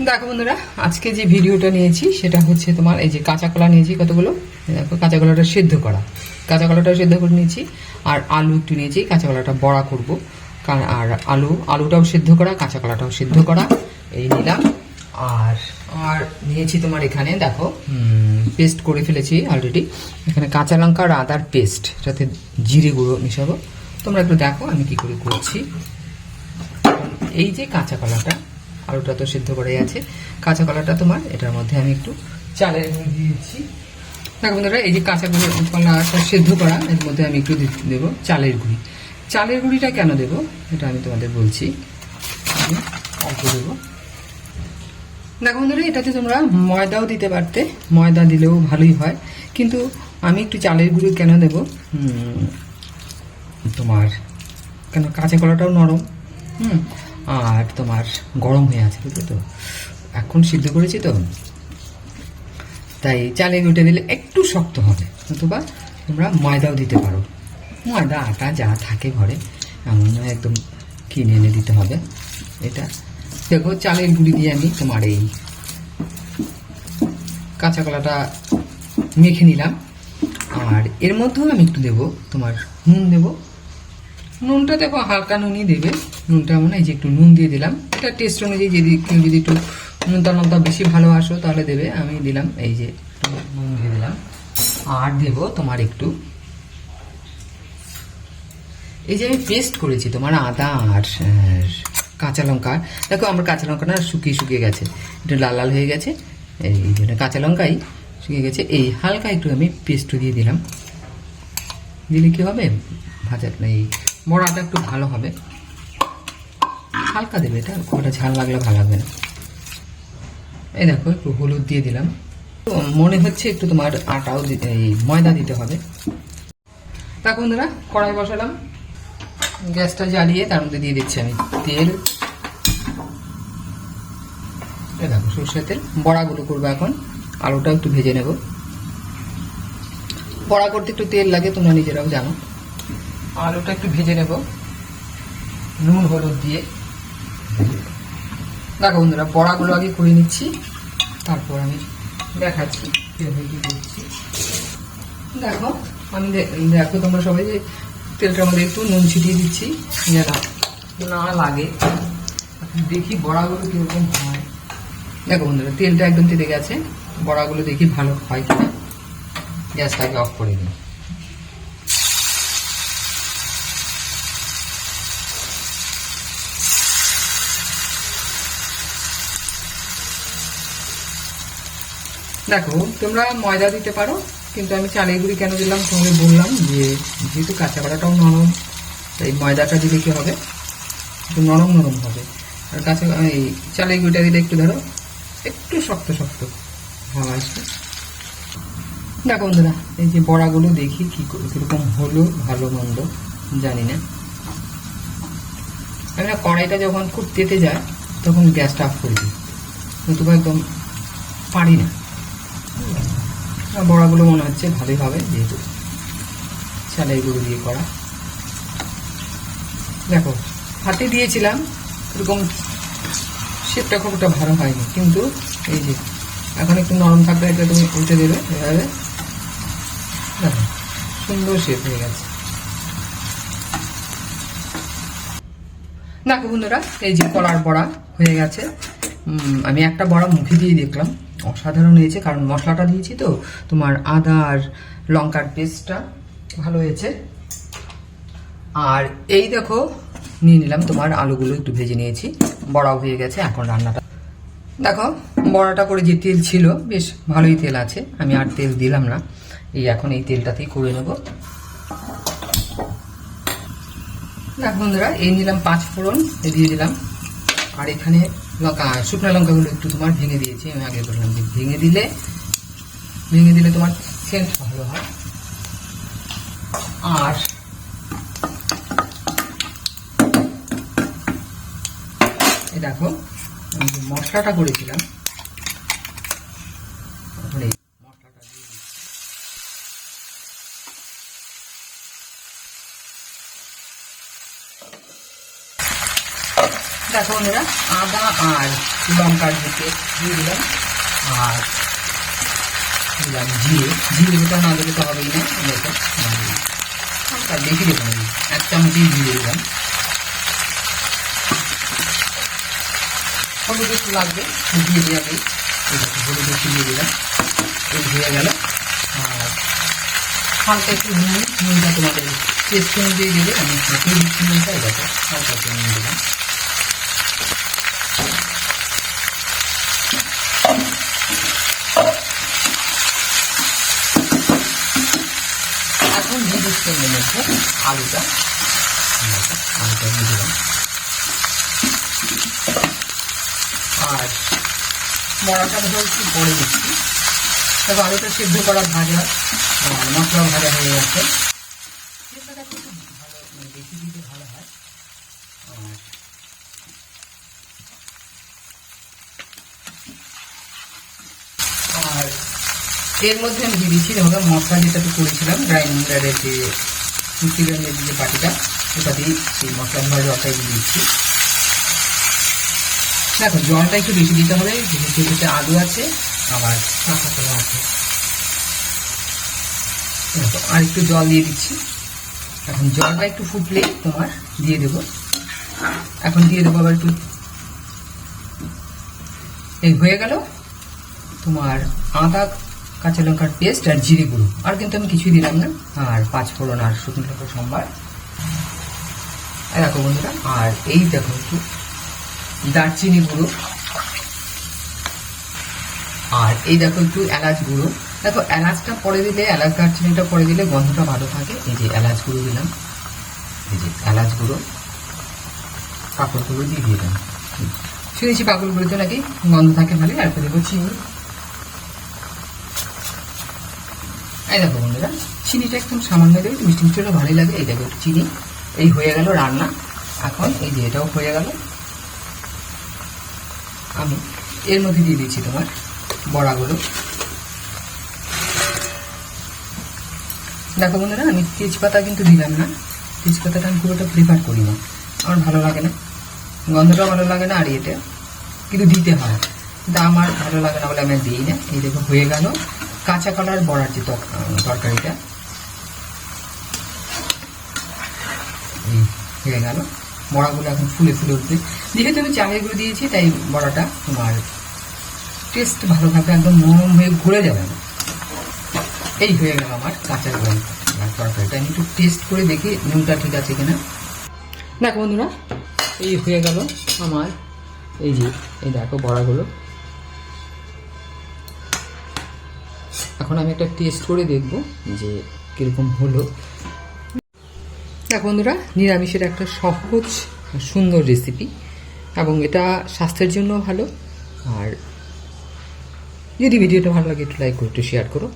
দেখো বন্ধুরা, আজকে যে ভিডিওটা নিয়েছি, সেটা হচ্ছে তোমার এই যে কাঁচা কলা নিয়েছি কতগুলো? দেখো, কাঁচা কলাটা সেদ্ধ করা। কাঁচা কলাটা সেদ্ধ করে নিয়েছি, আর আলু একটু নিয়েছি, কাঁচা কলাটা বড়া করব। কার- আর আলু, আলুটাও সেদ্ধ করা, কাঁচা কলাটাও সেদ্ধ করা। এই নিলাম। আর আর নিয়েছি তোমার এখানে, দেখো পেস্ট করে ফেলেছি অলরেডি এখানে কাঁচা লঙ্কা আর আদার পেস্ট যাতে জিরে গুঁড়ো মিশাবো। তোমরা একটু দেখো আমি কি করে করছি। এই যে কাঁচা কলাটা আলুটা তো সিদ্ধ করে আছে। কাঁচা কলাটা তোমার, এটার মধ্যে আমি একটু চালের দিয়েছি দেখো বন্ধুরা, এই যে কাঁচা কলাটা সেদ্ধ করা, এর মধ্যে আমি একটু দেবো চালের গুঁড়ি। চালের গুঁড়িটা কেন দেবো? এটা আমি তোমাদের বলছি। অল্প দেবো। দেখো বন্ধুরা, এটাতে তোমরা ময়দাও দিতে পারতে। ময়দা দিলেও ভালোই হয়। কিন্তু আমি একটু চালের গুঁড়ি কেন দেবো? তোমার, কেন কাঁচা কলাটাও নরম। হুম আর তোমার গরম হয়ে আছে, বুঝলে তো। এখন সিদ্ধ করেছি তো। তাই চালে গুটে দিলে একটু শক্ত হবে। নতুবা তোমরা ময়দাও দিতে পারো। ময়দা, আটা যা থাকে ঘরে, এমন নয়, একদম কিনে এনে দিতে হবে। এটা দেখো, চালের গুঁড়ি দিয়ে আমি তোমার এই কাঁচা কলাটা মেখে নিলাম। আর এর মধ্যেও আমি একটু দেবো, তোমার নুন দেবো। নুনটা দেখো হালকা নুনই দেবে। নুনটা মনে হয় যে একটু নুন দিয়ে দিলাম। এটা টেস্ট অনুযায়ী যদি কেউ যদি একটু নুনটা নুনটা বেশি ভালোবাসো তাহলে দেবে। আমি দিলাম এই যে নুন দিয়ে দিলাম। আর দেব তোমার একটু এই যে আমি পেস্ট করেছি তোমার আদা আর কাঁচা লঙ্কা দেখো আমার কাঁচা লঙ্কাটা শুকিয়ে শুকিয়ে গেছে। একটু লাল লাল হয়ে গেছে। এই জন্য কাঁচা লঙ্কাই শুকিয়ে গেছে। এই হালকা একটু আমি পেস্টও দিয়ে দিলাম। দিলে কি হবে? ভাজা এই বড়াটা একটু ভালো হবে। হালকা দেবে এটা খুব একটা ঝাল লাগলে ভালো লাগবে না। এই দেখো, একটু হলুদ দিয়ে দিলাম। তো মনে হচ্ছে একটু তোমার আটাও এই ময়দা দিতে হবে। দেখো বন্ধুরা, কড়াই বসালাম। গ্যাসটা জ্বালিয়ে তার মধ্যে দিয়ে দিচ্ছি আমি তেল। দেখো, সর্ষের তেল। বড়াগুলো করব এখন। আলুটা একটু ভেজে নেব। বড়া করতে একটু তেল লাগে, তোমরা নিজেরাও জানো। আলুটা একটু ভেজে নেব। নুন, হলুদ দিয়ে। দেখো বন্ধুরা, বড়াগুলো আগে করে নিচ্ছি। তারপর আমি দেখাচ্ছি করছি। দেখো, আমি দেখো তোমরা সবাই যে তেলটার মধ্যে একটু নুন ছিটিয়ে দিচ্ছি। না লাগে। দেখি বড়াগুলো কীরকম হয়। দেখো বন্ধুরা, তেলটা একদম তেলে গেছে। বড়াগুলো দেখি ভালো হয় কিনা। গ্যাসটাকে অফ করে দিই। দেখো, তোমরা ময়দা দিতে পারো, কিন্তু আমি চালের গুঁড়ি কেন দিলাম? তোমাকে বললাম যে, যেহেতু কাঁচা নরম, তাই ময়দাটা দিলে কি হবে? একটু নরম নরম হবে। আর কাঁচা, এই চালের গুঁড়িটা দিলে একটু ধরো, একটু শক্ত শক্ত ভাব আসবে। দেখো বন্ধুরা, এই যে বড়াগুলো দেখি কি করে কীরকম হলো, ভালো, মন্দ, জানি না। আমি না কড়াইটা যখন খুব তেতে যায়, তখন গ্যাসটা অফ করে দিই। নতুবা একদম পারি না। বড়াগুলো মনে হচ্ছে ভালোই হবে যেহেতু। চালের গুঁড়ো দিয়ে করা। দেখো, হাতে দিয়েছিলাম, এরকম শেপটা খুব একটা ভালো হয়নি, কিন্তু এই যে এখন একটু নরম থাকলে এটা তুমি উল্টে দেবে, এভাবে। দেখো, সুন্দর শেপ হয়ে গেছে। দেখো বন্ধুরা, এই যে কলার বড়া হয়ে গেছে। আমি একটা বড়া মুখে দিয়ে দেখলাম। অসাধারণ হয়েছে, কারণ মশলাটা দিয়েছি তো, তোমার আদা আর লঙ্কার পেস্টটা ভালো হয়েছে। আর এই দেখো, নিয়ে নিলাম তোমার আলুগুলো, একটু ভেজে নিয়েছি, বড়াও হয়ে গেছে, এখন রান্নাটা। দেখো, বড়াটা করে যে তেল ছিল, বেশ ভালোই তেল আছে, আমি আর তেল দিলাম না, এই এখন এই তেলটাতেই করে নেব। দেখ বন্ধুরা, এই নিলাম পাঁচ ফোড়ন, দিয়ে দিলাম। আর এখানে লঙ্কা শুকনো লঙ্কাগুলো একটু তোমার ভেঙে দিয়েছি, আমি আগে বললাম যে ভেঙে দিলে ভেঙে দিলে তোমার সেন্ট ভালো হয়। আর দেখো মশলাটা করেছিলাম এখন এই মশলাটা দিয়ে দিচ্ছি। দেখো বন্ধুরা আদা আর লঙ্কার দিকে দিয়ে দিলাম। আর দিলাম জিরে। জিরে যেটা না দিলে তো হবেই না দেখো হালকা বেশি দেবো না এক চামচই জিরে দিলাম। হলুদ একটু লাগবে দিয়ে দেওয়া এই দেখো হলুদ একটু দিয়ে দিলাম। এই হয়ে গেল। আর হালকা একটু নুন, নুনটা তোমাদের টেস্ট অনুযায়ী দিলে, আমি নুনটা দেখো হালকা একটু নুন দিলাম। এর মধ্যে আলুটা। আলুটা দিয়ে দিলাম। আর বড়াটা ধর একটু পরে দিচ্ছি তবে আলুটা সিদ্ধ করা ভাজা মশলা ভাজা হয়ে গেছে সেটাটা একটু ভালো মানে বেশি দিতে ভালো হয় আর আর এর মধ্যে আমি দিয়ে দিচ্ছি মশলা যেটা তো করেছিলাম গ্রাইন্ডারের যে মিক্সির যে বাটিটা ওটা দিয়ে সেই মশলা ধোয়া জলটাই দিয়ে দিচ্ছি। দেখো, জলটা একটু বেশি দিতে হবে, যেহেতু এতে আলু আছে, আবার কাঁচা কলা আছে। আর একটু জল দিয়ে দিচ্ছি। এখন জলটা একটু ফুটলে তোমার দিয়ে দেবো। এখন দিয়ে দেবো আবার একটু। এই হয়ে গেল তোমার আদা কাঁচা লঙ্কার পেস্ট আর জিরে গুঁড়ো। আর কিন্তু আমি কিছুই দিলাম না। আর পাঁচ ফোড়ন আর শুকনো লঙ্কা সম্বার দেখো বন্ধুরা, আর এই দেখো একটু দারচিনি গুঁড়ো। আর এই দেখো একটু এলাচ গুঁড়ো। দেখো, এলাচটা পরে দিলে, এলাচ দারচিনিটা পরে দিলে গন্ধটা ভালো থাকে। এই যে এলাচ গুঁড়ো দিলাম। এই যে এলাচ গুঁড়ো। কাপড় গুঁড়ো দিয়ে দিলাম। শুনেছি পাগল গুঁড়োতে নাকি? গন্ধ থাকে ভালো আর দেবো চিনি এই দেখো বন্ধুরা, চিনিটা একদম সামান্য দেবে মিষ্টি মিষ্টিটা ভালোই লাগে। এই দেখো চিনি, এই হয়ে গেল রান্না। এখন এই যে এটাও হয়ে গেল। আমি এর মধ্যে দিয়ে দিচ্ছি তোমার বড়াগুলো। দেখো বন্ধুরা, আমি তেজপাতা কিন্তু দিলাম না। তেজপাতাটা আমি পুরোটা প্রিফার করি না। আমার ভালো লাগে না। গন্ধটাও ভালো লাগে না আর এটা কিন্তু দিতে হয়। কিন্তু আমার ভালো লাগে না বলে আমি দিই না। এই দেখো হয়ে গেল। কাঁচা কলার বড়ার যে তর- তরকারিটা। হয়ে গেল। বড়াগুলো এখন ফুলে ফুলে উঠবে। যেহেতু আমি চালের গুঁড়ো দিয়েছি, তাই বড়াটা তোমার টেস্ট ভালো থাকবে, একদম নরম হয়ে ঘুরে যাবে। না এই হয়ে গেল আমার কাঁচা কলার তরকারিটা। আমি একটু টেস্ট করে দেখি নুনটা ঠিক আছে কিনা। দেখো বন্ধুরা, এই হয়ে গেল আমার, এই যে, এই দেখো বড়াগুলো। এখন আমি একটা টেস্ট করে দেখব যে কীরকম হলো। এখন বন্ধুরা, নিরামিষের একটা সহজ সুন্দর রেসিপি এবং এটা স্বাস্থ্যের জন্য ভালো। আর যদি ভিডিওটা ভালো লাগে, একটু লাইক করো, একটু শেয়ার করো।